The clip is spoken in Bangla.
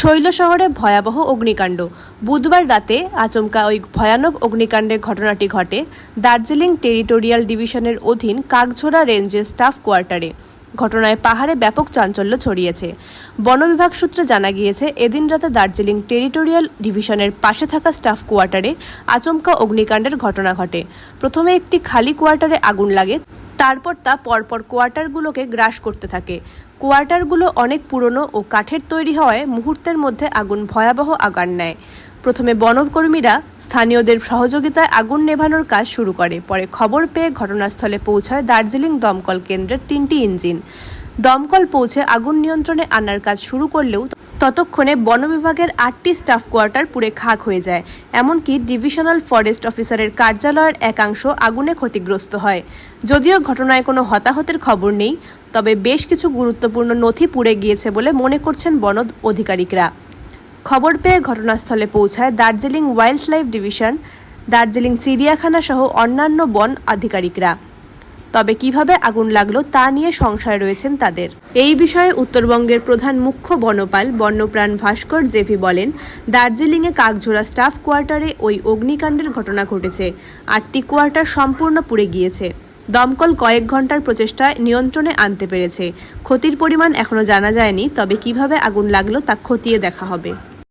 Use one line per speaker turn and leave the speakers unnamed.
শৈল শহরে ভয়াবহ অগ্নিকাণ্ড। বুধবার রাতে আচমকা ওই ভয়ানক অগ্নিকাণ্ডের ঘটনাটি ঘটে দার্জিলিং টেরিটোরিয়াল ডিভিশনের অধীন কাকঝোড়া রেঞ্জের স্টাফ কোয়ার্টারে। ঘটনায় পাহাড়ে ব্যাপক চাঞ্চল্য ছড়িয়েছে। বন বিভাগ সূত্রে জানা গিয়েছে, এদিন রাতে দার্জিলিং টেরিটোরিয়াল ডিভিশনের পাশে থাকা স্টাফ কোয়ার্টারে আচমকা অগ্নিকাণ্ডের ঘটনা ঘটে। প্রথমে একটি খালি কোয়ার্টারে আগুন লাগে তারপর তা পরপর কোয়ার্টারগুলোকে গ্রাস করতে থাকে। কোয়ার্টারগুলো অনেক পুরনো ও কাঠের তৈরি হওয়ায় মুহূর্তের মধ্যে আগুন ভয়াবহ আগার নেয়। প্রথমে বনকর্মীরা স্থানীয়দের সহযোগিতায় আগুন নেভানোর কাজ শুরু করে। পরে খবর পেয়ে ঘটনাস্থলে পৌঁছায় দার্জিলিং দমকল কেন্দ্রের তিনটি ইঞ্জিন। দমকল পৌঁছে আগুন নিয়ন্ত্রণে আনার কাজ শুরু করলেও ততক্ষণে বন বিভাগের আটটি স্টাফ কোয়ার্টার পুড়ে খাক হয়ে যায়, এমনকি ডিভিশনাল ফরেস্ট অফিসারের কার্যালয়ের একাংশ আগুনে ক্ষতিগ্রস্ত হয়। যদিও ঘটনায় কোনো হতাহতের খবর নেই, তবে বেশ কিছু গুরুত্বপূর্ণ নথি পুড়ে গিয়েছে বলে মনে করছেন বন আধিকারিকরা খবর পেয়ে ঘটনাস্থলে পৌঁছায় Darjeeling wild life division, Darjeeling চিড়িয়াখানা সহ অন্যান্য বন আধিকারিকরা। তবে কীভাবে আগুন লাগল তা নিয়ে সংশয় রয়েছেন তাদের। এই বিষয়ে উত্তরবঙ্গের প্রধান মুখ্য বনপাল বন্যপ্রাণ ভাস্কর জেভি বলেন, দার্জিলিংয়ে কাকঝোড়া স্টাফ কোয়ার্টারে ওই অগ্নিকাণ্ডের ঘটনা ঘটেছে। আটটি কোয়ার্টার সম্পূর্ণ পুড়ে গিয়েছে। দমকল কয়েক ঘণ্টার প্রচেষ্টায় নিয়ন্ত্রণে আনতে পেরেছে। ক্ষতির পরিমাণ এখনও জানা যায়নি, তবে কীভাবে আগুন লাগল তা খতিয়ে দেখা হবে।